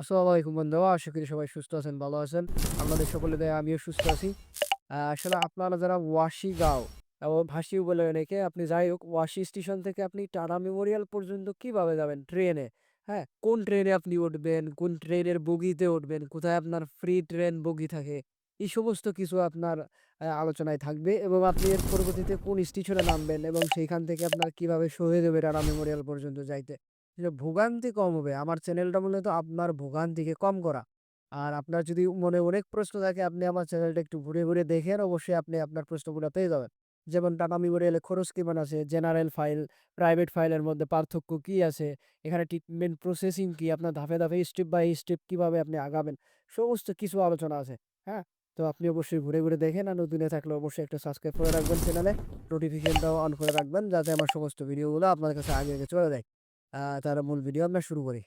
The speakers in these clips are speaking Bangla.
আসসালামু আলাইকুম বন্ধুরা। আশা করি সবাই সুস্থ আছেন, ভালো আছেন। আপনাদের সকলে দয়ায় আমিও সুস্থ আছি। আসলে আপনারা যারা ওয়াশি ওয়াশিগাঁও এবং ভাসিও বলে অনেকে, আপনি যাই হোক ওয়াশি স্টেশন থেকে আপনি টাটা মেমোরিয়াল পর্যন্ত কীভাবে যাবেন? ট্রেনে, হ্যাঁ? কোন ট্রেনে আপনি উঠবেন? কোন ট্রেনের বগিতে উঠবেন? কোথায় আপনার ফ্রি ট্রেন বগি থাকে? এই সমস্ত কিছু আপনার আলোচনায় থাকবে এবং আপনি এর পরবর্তীতে কোন স্টেশনে নামবেন এবং সেইখান থেকে আপনার কীভাবে সহজ হবে টাটা মেমোরিয়াল পর্যন্ত যাইতে। যে ভোগান্তি কম হবে। আমার চ্যানেলটা মূলত আপনার ভোগান্তিকে কম করা। আর আপনার যদি মনে অনেক প্রশ্ন থাকে আপনি আমার চ্যানেলটা একটু ঘুরে, ঘুরে দেখেন অবশ্যই আপনি আপনার প্রশ্নগুলো পেয়ে যাবেন। যেমন টাটা মেমোরিয়ালে খরচ কেমন আছে? জেনারেল ফাইল, প্রাইভেট ফাইলের মধ্যে পার্থক্য কি আছে? এখানে ট্রিটমেন্ট প্রসেসিং কি? আপনার ধাপে, ধাপে স্টেপ বাই স্টেপ কীভাবে আপনি আগাবেন? সমস্ত কিছু আলোচনা আছে। হ্যাঁ? তো আপনি অবশ্যই ঘুরে, ঘুরে দেখেন আর নতুন থাকলে অবশ্যই একটা সাবস্ক্রাইব করে রাখবেন চ্যানেলে। নোটিফিকেশনটাও অন করে রাখবেন যাতে আমার সমস্ত ভিডিওগুলো আপনার কাছে আগে, আগে চলে যায়। তাহলে মূল ভিডিও আমরা শুরু করি।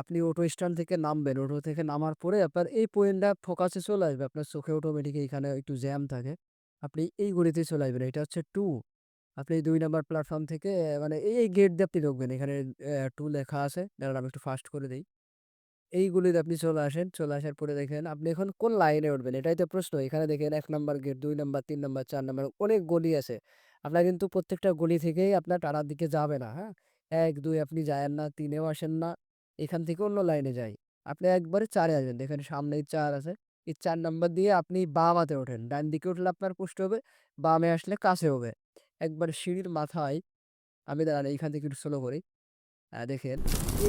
আপনি অটো স্ট্যান্ড থেকে নামবেন। অটো থেকে নামার পরে আপনার এই পয়েন্টটা ফোকাসে চলে আসবে। আপনার চোখে অটোমেটিক এখানে একটু জ্যাম থাকে। আপনি এই গলিতে চলে আসবেন। এটা হচ্ছে টু আপনি দুই নাম্বার প্ল্যাটফর্ম থেকে মানে এই, গেট দিয়ে আপনি ঢুকবেন। এখানে টু লেখা আছে। দাঁড়ান আমি একটু ফাস্ট করে দিই এই গলিতে আপনি চলে আসেন। চলে আসার পরে দেখেন আপনি এখন কোন লাইনে উঠবেন? এটাই তো প্রশ্ন। এখানে দেখেন এক নাম্বার গেট, দুই নাম্বার, তিন নাম্বার, চার নাম্বার অনেক গলি আছে। আপনার কিন্তু প্রত্যেকটা গলি থেকেই আপনার টাটার দিকে যাবে না, হ্যাঁ? ১, ২ আপনি যায়েন না, তিনেও আসেন না। এখান থেকে অন্য লাইনে যাই। আপনি একবারে চারে আসবেন। এখানে সামনেই চার আছে। এই চার নাম্বার দিয়ে আপনি বাম হাতে ওঠেন। ডান দিকে উঠলে আপনার কষ্ট হবে। বামে আসলে কাছে হবে। একবার সিঁড়ির মাথায় আমি দাঁড়ান এইখান থেকে একটু স্লো করি। দেখেন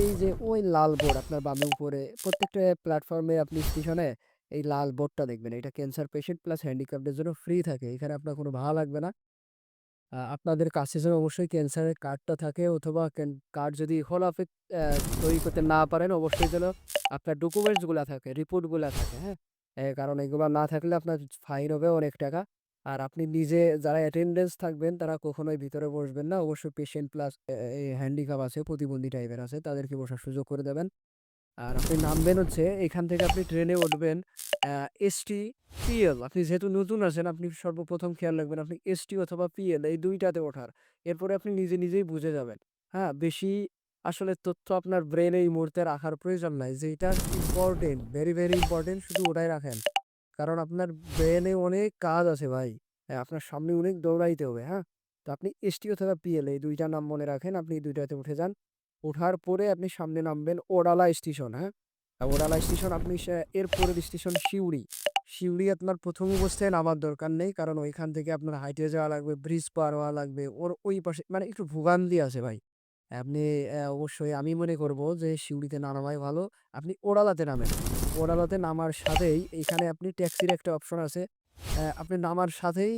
এই যে ওই লাল বোর্ড আপনার বামে উপরে প্রত্যেকটা প্ল্যাটফর্মে আপনি স্টেশনে এই লাল বোর্ডটা দেখবেন। এটা ক্যান্সার পেশেন্ট প্লাস হ্যান্ডিক্যাপদের জন্য ফ্রি থাকে। এখানে আপনার কোনো ভাড়া লাগবে না। আপনাদের কাছে যেন অবশ্যই ক্যান্সারের কার্ডটা থাকে অথবা কার্ড যদি অ্যা সই করতে না পারেন অবশ্যই যেন আপনার ডকুমেন্টসগুলা থাকে, রিপোর্টগুলা থাকে, হ্যাঁ? কারণ এগুলা না থাকলে আপনার ফাইন হবে অনেক টাকা। আর আপনি নিজে যারা অ্যাটেন্ডেন্স থাকবেন তারা কখনোই ভিতরে বসবেন না। অবশ্যই পেশেন্ট প্লাস এই হ্যান্ডিক্যাপ আছে, প্রতিবন্ধী টাইপের আছে তাদেরকে বসার সুযোগ করে দেবেন। আর আপনি নামবেন হচ্ছে এখান থেকে আপনি ট্রেনে উঠবেন এসটি, পিএল আপনি যেহেতু নতুন আছেন আপনি সর্বপ্রথম খেয়াল রাখবেন আপনি এসটি অথবা পিএল এই দুইটাতে ওঠার। এরপরে আপনি নিজে, নিজেই বুঝে যাবেন। হ্যাঁ? বেশি আসলে তথ্য আপনার ব্রেইনে এই মুহূর্তে রাখার প্রয়োজন নাই। যেইটা ইম্পোর্টেন্ট, ভেরি, ভেরি ইম্পোর্টেন্ট শুধু ওটাই রাখেন। কারণ আপনার ব্রেনে অনেক কাজ আছে ভাই। হ্যাঁ, আপনার সামনে অনেক দৌড়াইতে হবে, হ্যাঁ? তো আপনি এসটি অথবা পিএল এই দুইটা নাম মনে রাখেন। আপনি এই ২ টাতে উঠে যান। ওঠার পরে আপনি সামনে নামবেন ওডালা স্টেশন, হ্যাঁ? আ ওডালা স্টেশন আপনি সে এর পরের স্টেশন সিউড়ি। সিউড়ি আপনার প্রথম অবস্থায় নামার দরকার নেই। কারণ ওইখান থেকে আপনার হাইটে যাওয়া লাগবে, ব্রিজ পার হওয়া লাগবে। ওর ওই পাশে মানে একটু ভোগান্তি আছে ভাই। আপনি অবশ্যই আমি মনে করব যে সিউড়িতে না নামাই ভালো। আপনি ওডালাতে নামেন। ওডালাতে নামার সাথেই এখানে আপনি ট্যাক্সির একটা অপশন আছে। আপনি নামার সাথেই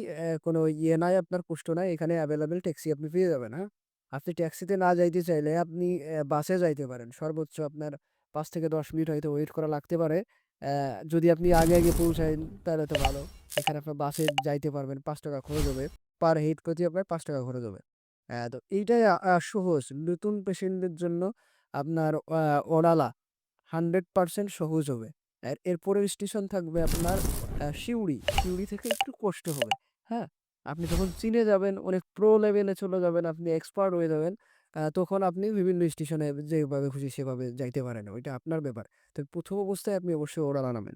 কোনো ইয়ে নাই আপনার কষ্ট নাই। এখানে অ্যাভেলেবেল ট্যাক্সি আপনি পেয়ে যাবেন, হ্যাঁ? আপনি ট্যাক্সিতে না যাইতে চাইলে আপনি বাসে যাইতে পারেন। সর্বোচ্চ আপনার ৫ থেকে ১০ মিনিট হয়তো ওয়েট করা লাগতে পারে। যদি আপনি আগে, আগে পৌঁছায়েন তাহলে তো ভালো। এখানে আপনার বাসে যাইতে পারবেন। পাঁচ টাকা খরচ হবে। পার হেড প্রতি আপনার পাঁচ টাকা খরচ হবে। তো এইটাই সহজ। নতুন পেশেন্টদের জন্য আপনার ওডালা 100% সহজ হবে। আর এর পরের স্টেশন থাকবে আপনার অ্যা সিউড়ি। সিউড়ি থেকে একটু কষ্ট হবে, হ্যাঁ? আপনি যখন চিনে যাবেন, অনেক প্রো লেভেলে চলে যাবেন, আপনি এক্সপার্ট হয়ে যাবেন। তখন আপনি বিভিন্ন স্টেশনে যেভাবে খুশি সেভাবে যাইতে পারেন। ওইটা আপনার ব্যাপার। তো প্রথম অবস্থায় আপনি অবশ্যই ওডালা নামেন।